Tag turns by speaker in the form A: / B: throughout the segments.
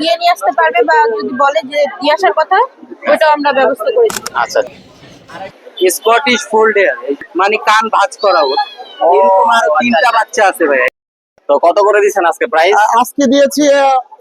A: নিয়ে নিয়ে আসতে পারবে বা যদি বলে যে দিয়ে আসার কথা ওইটাও আমরা ব্যবস্থা করেছি
B: আচ্ছা।
C: স্কটিশ ফোল্ডের মানে কান ভাঁজ করা ওর। এরকম আরও তিনটা বাচ্চা আছে ভাই।
B: তো কত করে দিচ্ছেন আজকে প্রাইস
D: আজকে দিয়েছি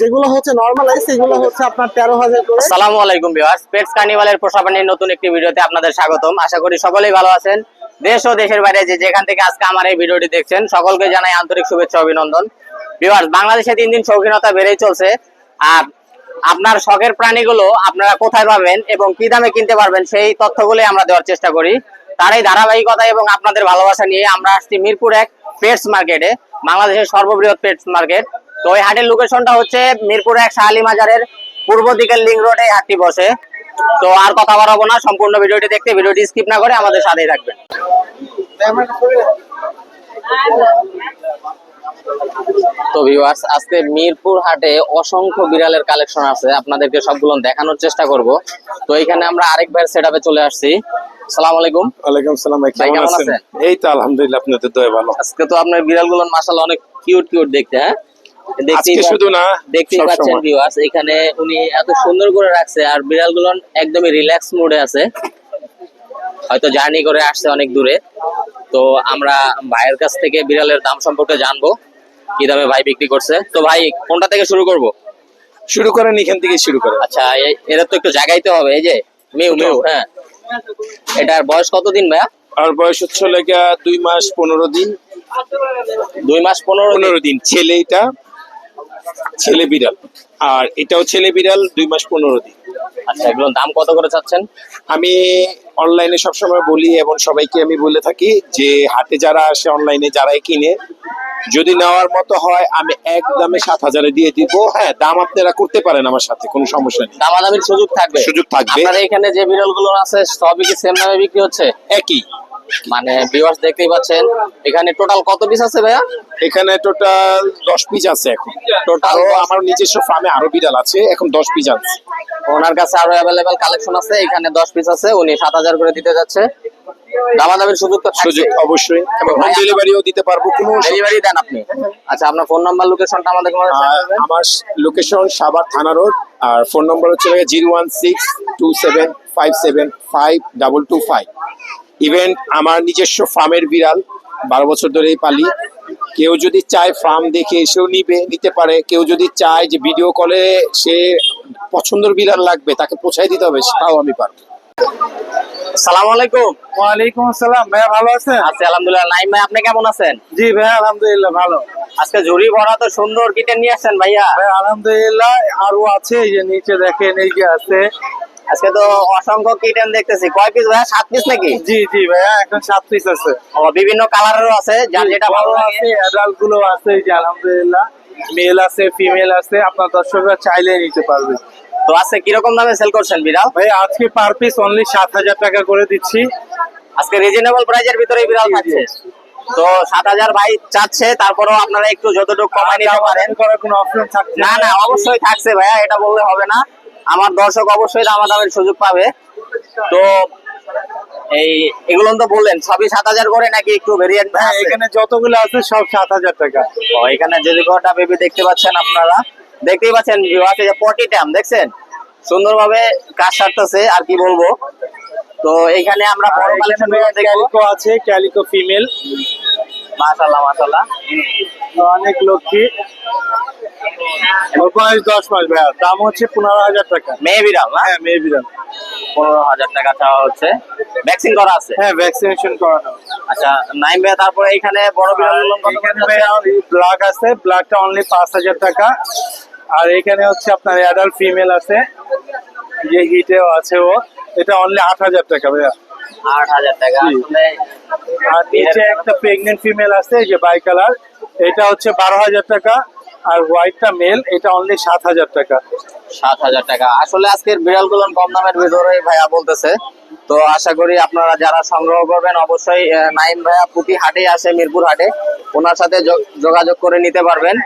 D: যেগুলো হচ্ছে নর্মালাইজ সেগুলো হচ্ছে আপনার তেরো হাজার করে।
B: আসসালামু আলাইকুম ভিউয়ার্স পেটস কার্নিভালের পোষাপানির নতুন একটি ভিডিওতে আপনাদের স্বাগতম। আশা করি সকলেই ভালো আছেন। দেশ ও দেশের বাইরে যে যেখান থেকে আজকে আমার এই ভিডিওটি দেখছেন সকলকে জানাই আন্তরিক শুভেচ্ছা অভিনন্দন। ভিউয়ার্স বাংলাদেশে দিন দিন শৌখিনতা বেড়েই চলছে। আর আপনার শখের প্রাণীগুলো আপনারা কোথায় পাবেন এবং কি দামে কিনতে পারবেন সেই তথ্যগুলি আমরা দেওয়ার চেষ্টা করি। তার এই ধারাবাহিকতা এবং আপনাদের ভালোবাসা নিয়ে আমরা আসছি মিরপুর এক পেটস মার্কেটে বাংলাদেশের সর্ববৃহৎ পেটস মার্কেট তো ওই হাটের লোকেশনটা হচ্ছে মিরপুর এক শাহালি মাজারের পূর্ব দিকের লিঙ্ক রোডে এই হাটটি বসে। তো আর কথা বাড়াবো না, সম্পূর্ণ ভিডিওটি দেখতে, ভিডিওটি স্কিপ না করে আমাদের সাথেই থাকবেন। তো ভিউয়ার্স আজকে মিরপুর হাটে অসংখ্য বিড়ালের কালেকশন আছে। আপনাদেরকে সবগুলো দেখানোর চেষ্টা করব। তো এখানে আমরা আরেক ভাইয়ের সেটআপে চলে আসছি। সালাম আলাইকুম।
E: ওয়ালাইকুম সালাম ভাই
B: ভাই,
E: কেমন
B: কেমন
E: আছেন?
B: আছেন?
E: এই তো আলহামদুলিল্লাহ আপনাদের দয়া ভালো।
B: আজকে তো আপনার বিড়ালগুলো মাশাআল্লাহ অনেক কিউট কিউট দেখতে হ্যাঁ?
E: আজকে শুধু না
B: দেখতেই
E: সব
B: পাচ্ছেন ভিউয়ার্স এখানে উনি এত সুন্দর করে রাখছে আর বিড়ালগুলো একদমই রিল্যাক্স মোডে আছে। হয়তো জার্নি করে আসছে অনেক দূরে। তো আমরা ভাইয়ের কাছ থেকে বিড়ালের দাম সম্পর্কে জানব কি দামে ভাই বিক্রি করছে। তো ভাই কোনটা থেকে শুরু করব?
E: শুরু করেন এখান থেকে শুরু করেন।
B: আচ্ছা এ- এদের তো একটু জাগাইতে হবে এই যে মিউ মিউ হ্যাঁ। এটার বয়স কতদিন ভাইয়া?
E: আর বয়স হচ্ছে লেগা দুই মাস পনেরো দিন।
B: দুই মাস পনেরো
E: পনেরো দিন। ছেলে এটা ছেলে বিড়াল। আর এটাও ছেলে বিড়াল দুই মাস পনেরো দিন।
B: আচ্ছা এগুলোর দাম কত করে চাচ্ছেন?
E: আমি অনলাইনে সবসময় বলি এবং সবাইকে আমি বলে থাকি যে হাটে যারা আসে অনলাইনে যারাই কিনে যদি নেওয়ার মতো হয় আমি এক দামে সাত হাজারে দিয়ে দিব। হ্যাঁ দাম আপনারা করতে পারেন আমার সাথে কোনো সমস্যা নেই।
B: দামাদামির সুযোগ থাকবে।
E: সুযোগ থাকবে।
B: আপনার এখানে যে বিড়ালগুলো আছে সবই কি সেম দামে বিক্রি হচ্ছে?
E: একই।
B: মানে ভিউয়ার্স দেখতেই পাচ্ছেন। এখানে টোটাল কত পিস আছে ভাইয়া?
E: এখানে টোটাল দশ পিস আছে এখন।
B: টোটাল
E: আমার নিজস্ব ফার্মে আরও বিড়াল আছে এখন দশ পিস আছে।
B: ওনার কাছে আরও অ্যাভেলেবেল কালেকশন আছে এখানে দশ পিস আছে উনি সাত হাজার করে দিতে যাচ্ছে। দামাদামির সুযোগ তো
E: সুযোগ অবশ্যই এবং হোম ডেলিভারিও দিতে পারব কোনো
B: ডেলিভারি দেন আপনি। আচ্ছা আপনার ফোন নাম্বার লোকেশনটা আমাদের
E: আমার লোকেশন সাভার থানা রোড আর ফোন নম্বর হচ্ছে zero one six two seven five seven five double two five. Even আমার নিজস্ব ফার্মের বিড়াল বারো বছর ধরেই পালি। কেউ যদি চায় ফার্ম দেখে এসেও নিবে নিতে পারে। কেউ যদি চায় যে ভিডিও কলে সে পছন্দের বিড়াল লাগবে তাকে পৌঁছাই দিতে হবে সেটাও আমি পারব।
B: সালাম আলাইকুম।
D: ওয়ালাইকুম আসসালাম। ভাইয়া ভালো আছেন?
B: আলহামদুলিল্লাহ। নাইম ভাই আপনি কেমন আছেন?
D: জি ভাইয়া আলহামদুলিল্লাহ ভালো।
B: আজকে ঝুড়ি ভরা তো সুন্দর কিটেন নিয়ে আসছেন ভাইয়া।
D: ভাই আলহামদুলিল্লাহ আরও আছে এই যে নিচে দেখেন এই যে আছে।
B: আজকে তো অসংখ্য কিটেন দেখতেছি। কয় পিস ভাইয়া? সাত পিস নাকি?
D: জি জি ভাইয়া এখন সাত পিস আছে।
B: ও, বিভিন্ন কালারেরও আছে যার যেটা ভালো লাগে।
D: আছে অ্যাডাল্টগুলো আছে এই যে আলহামদুলিল্লাহ। মেল আছে ফিমেল আছে আপনার দর্শকরা চাইলে নিতে পারবে।
B: তো আজকে কীরকম দামে সেল করছেন বিড়াল?
D: ভাই আজকে পার পিস অনলি সাত হাজার টাকা করে দিচ্ছি।
B: আজকে রিজনেবল প্রাইজের ভিতরে বিড়াল থাকছে তো সাত হাজার ভাই চাচ্ছে তারপরেও আপনারা একটু যতটুকু কমাই নিতে পারেন।
D: করার কোনো অপশন থাকছে
B: না। না অবশ্যই থাকছে ভাইয়া এটা বললে হবে না। আমার দর্শক অবশ্যই দামাদামের সুযোগ পাবে। তো এই এগুলো তো বললেন সবই সাত হাজার করে নাকি একটু ভেরিয়েন্ট
D: হ্যাঁ এখানে যতগুলো আছে সব সাত হাজার টাকা।
B: ও এখানে যদি কটা বেবি দেখতে পাচ্ছেন আপনারা দেখতেই পাচ্ছেন আছে যে পটি ট্যাম দেখছেন? সুন্দরভাবে কাজ সারতেছে আর কি বলব? তো এখানে আমরা বড় কালেকশন
D: ক্যালিকো আছে ক্যালিকো ফিমেল।
B: মাশাআল্লাহ মাশাআল্লাহ।
D: অনেক লক্ষ্মী। ওর বয়স দশ মাস ভাইয়া। দাম হচ্ছে পনেরো হাজার টাকা।
B: মেয়ে বিড়াল না
D: হ্যাঁ মেয়ে বিড়াল
B: পনেরো হাজার টাকা চাওয়া হচ্ছে। ভ্যাকসিন করা আছে?
D: হ্যাঁ ভ্যাকসিনেশন করানো
B: আচ্ছা নাইম তারপরে এখানে বড় বিড়াল
D: এখানে ভাইয়া ব্ল্যাক আছে ব্ল্যাকটা অনলি পাঁচ হাজার টাকা। আর এখানে হচ্ছে আপনার অ্যাডাল্ট ফিমেল আছে। যে হিটেও আছে ও এটা অনলি আট হাজার টাকা ভাইয়া।
B: আট হাজার টাকা।
D: আর নিচে একটা প্রেগনেন্ট ফিমেল আছে যে বাই কালার এটা হচ্ছে বারো হাজার টাকা। আর হোয়াইটটা মেল এটা অনলি সাত হাজার টাকা।
B: সাত হাজার টাকা। আসলে আজকের বিড়ালগুলো কম দামের ভিতরে ভাইয়া বলতেছে। তো আশা করি আপনারা যারা সংগ্রহ করবেন অবশ্যই নাইম ভাইয়া প্রতি হাটে আসে মিরপুর হাটে। ওনার সাথে যোগাযোগ করে নিতে পারবেন।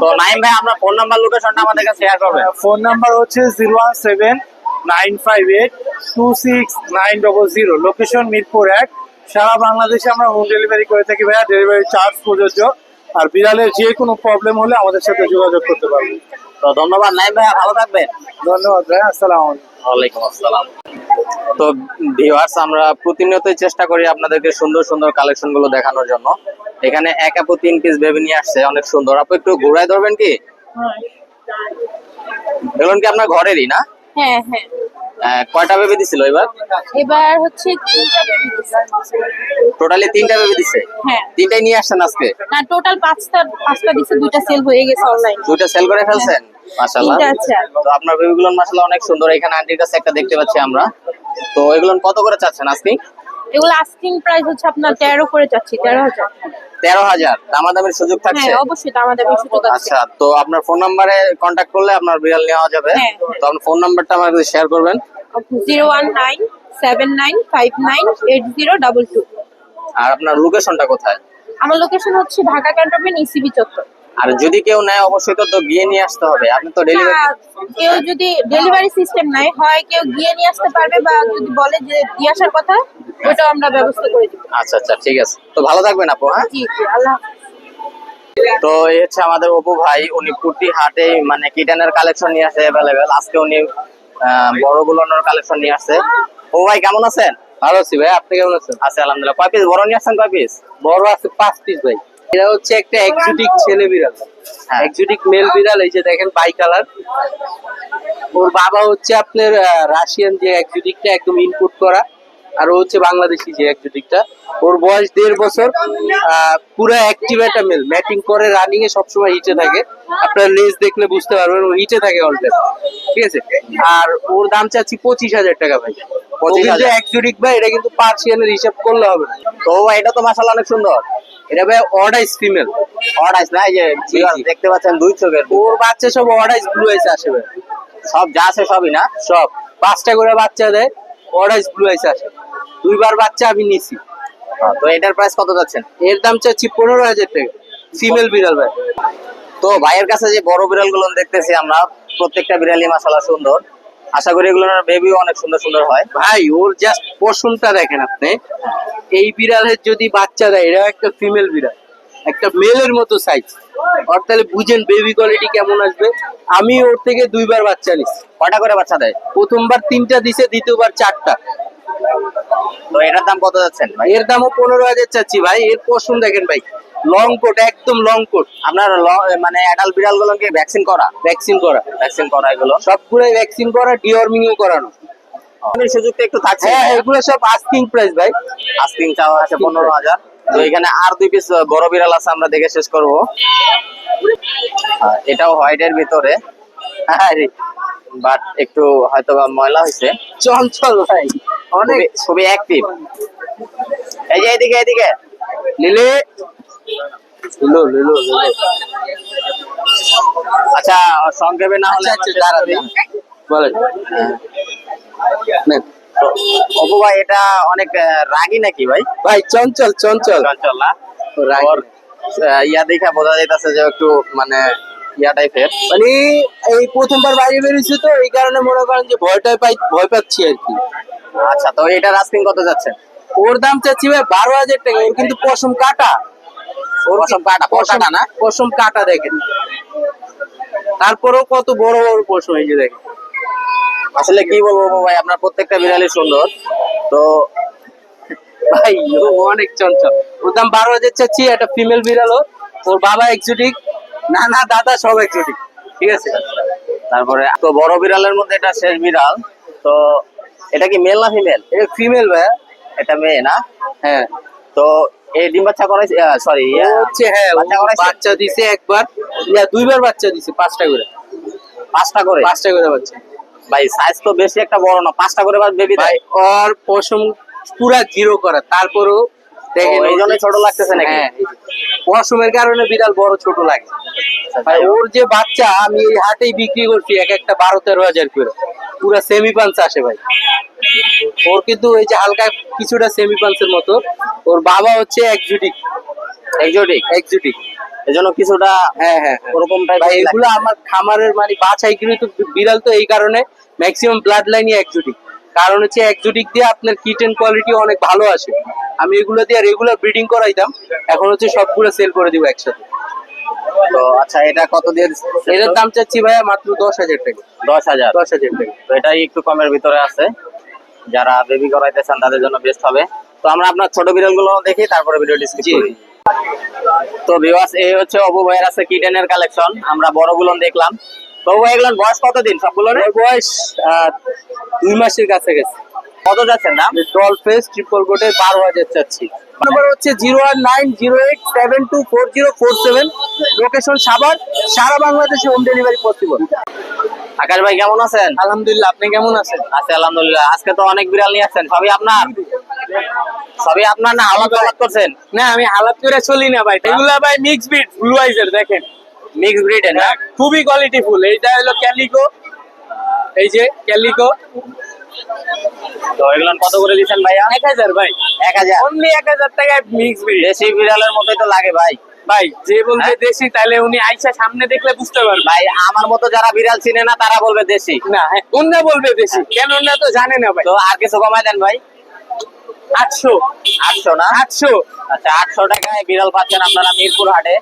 B: তো নাইম ভাই আপনার ফোন নাম্বার লোকেশনটা আমাদেরকে শেয়ার করবেন।
D: ফোন নাম্বার হচ্ছে zero one seven nine five eight two six nine double zero location Mirpur এক। সারা বাংলাদেশে আমরা হোম ডেলিভারি করে থাকি ভাইয়া। ডেলিভারি চার্জ প্রযোজ্য। আর বিড়ালের যে কোনো প্রবলেম হলে আমাদের সাথে যোগাযোগ করতে পারবে।
B: তো ধন্যবাদ নাই ভাইয়া ভালো থাকবেন।
D: ধন্যবাদ ভাই আসসালাম আলাইকুম।
B: ওয়ালাইকুম আসসালাম। তো ভিউয়ার্স আমরা প্রতিনিয়তই চেষ্টা করি আপনাদেরকে সুন্দর সুন্দর কালেকশনগুলো দেখানোর জন্য। এখানে এক আপু তিন পিস বেবি নিয়ে আসছে অনেক সুন্দর। আপু একটু ঘুরাই ধরবেন কি? এগুলো কি আপনার ঘরেরই না?
A: হ্যাঁ হ্যাঁ।
B: কয়টা বেবি দিছিল এবার?
A: এবার হচ্ছে তিনটা baby দিছে।
B: টোটালি তিনটা বেবি দিছে?
A: হ্যাঁ।
B: তিনটাই নিয়ে আসছেন আজকে?
A: না টোটাল পাঁচটা পাঁচটা দিছে দুইটা সেল হয়ে গেছে অনলাইন
B: দুইটা সেল করে ফেলছেন? মাশাআল্লাহ। তো আপনার বেবিগুলো মাশাআল্লাহ অনেক সুন্দর। এখানে আন্টির কাছে একটা দেখতে পাচ্ছি আমরা। তো এগুলো কত করে চাচ্ছেন আজকে?
A: এগুলো আস্কিং প্রাইস হচ্ছে আপনার তেরো করে যাচ্ছি তেরো হাজার।
B: তেরো হাজার। দামাদামির সুযোগ থাকছে?
A: হ্যাঁ অবশ্যই আমাদের সুযোগ আছে।
B: আচ্ছা তো আপনার ফোন নাম্বারে কন্ট্যাক্ট করলে আপনার বিড়াল নেওয়া যাবে।
A: হ্যাঁ।
B: তো আপনার ফোন নাম্বারটা আমার কাছে শেয়ার করবেন।
A: Zero one nine seven nine five nine eight zero double two.
B: আর আপনার লোকেশনটা কোথায়?
A: আমার লোকেশন হচ্ছে ঢাকা ক্যান্টনমেন্ট ইসিবি চত্বর।
B: আর যদি কেউ নেয় অবশ্যই তো তো গিয়ে নিয়ে আসতে হবে। আপনি তো ডেলিভারি
A: কেউ যদি ডেলিভারি সিস্টেম নাই হয় কেউ গিয়ে নিয়ে আসতে পারবে বা যদি বলে যে দিয়ে আসার কথা ওটাও আমরা ব্যবস্থা করে দিব।
B: আচ্ছা আচ্ছা ঠিক আছে। তো ভালো থাকবেন আপু হ্যাঁ?
A: জি আল্লাহ
B: তো এই হচ্ছে আমাদের অপু ভাই উনি কুর্তি হাটে মানে কিটানের কালেকশন নিয়ে আসে অ্যাভেলেবেল আজকে উনি বড়গুলোর কালেকশন নিয়ে আসছে ও ভাই কেমন আছেন?
C: ভালো আছি ভাই আপনি কেমন আছেন?
B: আছে আলহামদুলিল্লাহ। কয় পিস বড় নিয়ে আসছেন কয় পিস
C: বড় আছে পাঁচ পিস ভাই। এটা হচ্ছে একটা এক্সোটিক ছেলে বিড়াল।
B: হ্যাঁ।
C: এক্সোটিক মেল বিড়াল এই যে দেখেন বাই কালার ওর বাবা হচ্ছে আপনার রাশিয়ান যে এক্সোটিকটা একদম ইনপুট করা আর ও হচ্ছে বাংলাদেশি যে এক্সোটিকটা ওর বয়স দেড় বছর পুরো অ্যাক্টিভ একটা মেল ম্যাটিং করে রানিং এ সবসময় হিটে থাকে। আপনার লেজ দেখলে বুঝতে পারবেন ও হিটে থাকে অল টাইম ঠিক আছে? আর ওর দাম চাচ্ছি পঁচিশ হাজার টাকা ভাই। পঁচিশ
B: 25,000
C: হাজার। এক্সোটিক ভাই এটা কিন্তু পার্সিয়ানের হিসাব করলে হবে না।
B: তো এটা তো মাসাল্লাহ অনেক সুন্দর।
C: এটা ভাই অর্ডাইস ফিমেল
B: অর্ডাইস না যে। দেখতে পাচ্ছেন দুই চোখের।
C: ওর বাচ্চা সব অর্ডাইস ব্লু আইস আসে ভাই।
B: সব যা আছে সবই না?
C: সব। পাঁচটা করে বাচ্চা দেয় অর্ডাইস ব্লু আইস আসে। দুইবার বাচ্চা আমি নিছি।
B: তো এটার প্রাইস কত যাচ্ছেন?
C: এর দাম চাচ্ছি পনেরো হাজার টাকা। ফিমেল বিড়াল ভাই।
B: তো ভাইয়ের কাছে যে বড় বিড়ালগুলো দেখতেছি আমরা প্রত্যেকটা বিড়ালই মাসাল্লাহ সুন্দর। আশা করি এগুলো বেবিও অনেক সুন্দর সুন্দর হয়।
C: ভাই ওর জাস্ট পশমটা দেখেন আপনি। এই বিড়ালের যদি বাচ্চা দেয় এটা একটা ফিমেল বিড়াল। একটা মেলের মতো সাইজ ওর তাহলে বুঝেন বেবি কোয়ালিটি কেমন আসবে? আমি ওর থেকে দুইবার বাচ্চা নিছি।
B: কয়টা করে বাচ্চা দেয়?
C: প্রথমবার তিনটা দিছে দ্বিতীয়বার চারটা।
B: তো এটার দাম কত যাচ্ছেন ভাই?
C: এর দামও পনেরো হাজার চাচ্ছি ভাই এর পশম দেখেন ভাই। লং কোট একদম লং কোট
B: আপনার মানে অ্যাডাল বিড়াল গুলোকে ভ্যাকসিন করা
C: ভ্যাকসিন করা
B: ভ্যাকসিন করা এগুলো।
C: সবগুলোই ভ্যাকসিন করা ডিওর্মিংও করানো।
B: সুযোগটা একটু থাকছে।
C: হ্যাঁ এগুলো সব আস্কিং প্রাইস ভাই।
B: আস্কিং চাওয়া আছে পনেরো হাজার। তো এখানে আর দুই পিস বড় বিড়াল আছে আমরা দেখে শেষ করব। এটাও হোয়াইটের ভিতরে। বাট একটু হয়তো ময়লা হয়েছে।
C: চঞ্চল ভাই। অনেক
B: খুবই- খুবই অ্যাক্টিভ এই যে এদিকে এদিকে।
C: নিলে লিলো লিলো লিলো
B: আচ্ছা সংক্ষেপে না হলে
C: আচ্ছা আচ্ছা। বলেন। নেন।
B: অপু ভাই এটা অনেক রাগী নাকি ভাই?
C: ভাই চঞ্চল চঞ্চল।
B: চঞ্চল না?
C: রাগী।
B: ইয়া দেখা বোঝা যাইতেছে যে একটু মানে ইয়া টাইপের।
C: মানে এই প্রথমবার বাইরে বেরিয়েছে তো এই কারণে মনে করেন যে ভয়টা পাই ভয় পাচ্ছি আর কি।
B: আচ্ছা তো এটার আস্কিং কত যাচ্ছে?
C: ওর দাম চাচ্ছি ভাই বারো হাজার টাকা কিন্তু পশম কাটা।
B: পশম কাটা,
C: পশম
B: কাটা না?
C: পশম কাটা দেখেন। তারপরেও কত বড় বড় পশম এই যে দেখেন।
B: আসলে কি বলব ভাই আপনার প্রত্যেকটা বিড়ালই সুন্দর। তো
C: ভাই ও অনেক চঞ্চল। ওর দাম বারো হাজার চাচ্ছি একটা ফিমেল বিড়ালও। ওর বাবা এক্সোটিক না না দাদা সব এক্সোটিক ঠিক আছে?
B: তারপরে তো বড় বিড়ালের মধ্যে এটা শেষ বিড়াল। তো এটা কি মেল না ফিমেল
C: এটা ফিমেল ভাই
B: এটা মেয়ে না?
C: হ্যাঁ।
B: তো এই ডিম বাচ্চা করাইছে সরি
C: হচ্ছে হ্যাঁ
B: বাচ্চা
C: দিছে একবার। দুইবার বাচ্চা দিছে পাঁচটা করে।
B: পাঁচটা করে?
C: পাঁচটা করে বাচ্চা।
B: ভাই সাইজ তো বেশি একটা বড় না পাঁচটা করে বেবি
C: ভাই ওর পশম পুরা জিরো করা তারপরও দেখেন
B: এই জন্যই ছোট লাগতেছে নাকি?
C: হ্যাঁ পশমের কারণে বিড়াল বড় ছোট লাগে। ভাই ওর যে বাচ্চা আমি এই হাটেই বিক্রি করছি এক একটা বারো তেরো হাজার করে। পুরা সেমি পাঞ্চ আসে ভাই। ওর কিন্তু এই যে হালকা কিছুটা সেমি পাঞ্চের মতো। ওর বাবা হচ্ছে একজুটিক একজুটিক
B: এই জন্য কিছুটা
C: হ্যাঁ হ্যাঁ হ্যাঁ।
B: ওরকম
C: ভাই এগুলো আমার খামারের মানে বাছাই কিন্তু বিড়াল তো এই কারণে ম্যাক্সিমাম ব্লাড লাইনই একজুটিক কারণ হচ্ছে একজোটিক দিয়ে আপনার কিটেন কোয়ালিটি অনেক ভালো আসে। আমি এগুলো দিয়ে রেগুলার ব্রিডিং করাইতাম। এখন হচ্ছে সবগুলো সেল করে দিব একসাথে।
B: তো আচ্ছা এটা কত দিয়ে
C: এটার দাম চাচ্ছি ভাইয়া মাত্র দশ হাজার টাকা।
B: দশ হাজার।
C: দশ হাজার
B: তো এটাই একটু কমের ভিতরে আছে। যারা বেবি করাইতে চান তাদের জন্য বেস্ট হবে। তো আমরা আপনার ছোট দেখি তারপরে ভিডিওটি স্কিপ
C: জি।
B: করি। তো ভিউয়ার্স এই হচ্ছে অবু ভাইয়ের আছে কিডেনের কালেকশন আমরা বড়গুলো দেখলাম। তো অবু এগুলোর বয়স কতদিন সবগুলোর?
C: বয়স আহ, দুই মাসের কাছে গেছে
B: কত
C: ট্রিপল কোটের বারো হাজার চাচ্ছি। নাম্বার হচ্ছে zero one nine zero eight seven two four zero four seven location Savar সারা বাংলাদেশে হোম ডেলিভারি পসিবল
B: আকাশ ভাই কেমন আছেন?
C: আলহামদুলিল্লাহ আপনি কেমন আছেন?
B: আছে আলহামদুলিল্লাহ। আজকে তো অনেক বিড়াল নিয়ে আসছেন। সবই আপনার? সবই আপনার না? আলাদা আলাদা করছেন?
C: না আমি আলাদা করে চলি না ভাই। এগুলা ভাই মিক্স ব্রিড ব্লু আইজের দেখেন।
B: মিক্স ব্রিড না?
C: খুবই কোয়ালিটিফুল এইটা হলো ক্যালিকো এই যে ক্যালিকো
B: তো এগুলো কত করে দিচ্ছেন ভাইয়া?
C: এক হাজার ভাই।
B: এক হাজার।
C: অনলি এক হাজার টাকায় মিক্স
B: দেশি বিড়ালের মতোই তো লাগে ভাই।
C: ভাই যে বলবে
B: হ্যাঁ?
C: দেশি তাহলে উনি আইসা সামনে দেখলে বুঝতে পারবে।
B: ভাই আমার মতো যারা বিড়াল চিনে না তারা বলবে দেশি।
C: না অন্য বলবে দেশি। কেন না তো জানে না ভাই।
B: তো আর কিছু কমায় দেন ভাই।
C: আটশো।
B: আটশো না?
C: আটশো।
B: আচ্ছা আটশো টাকায় বিড়াল পাচ্ছেন আপনারা মিরপুর হাটে।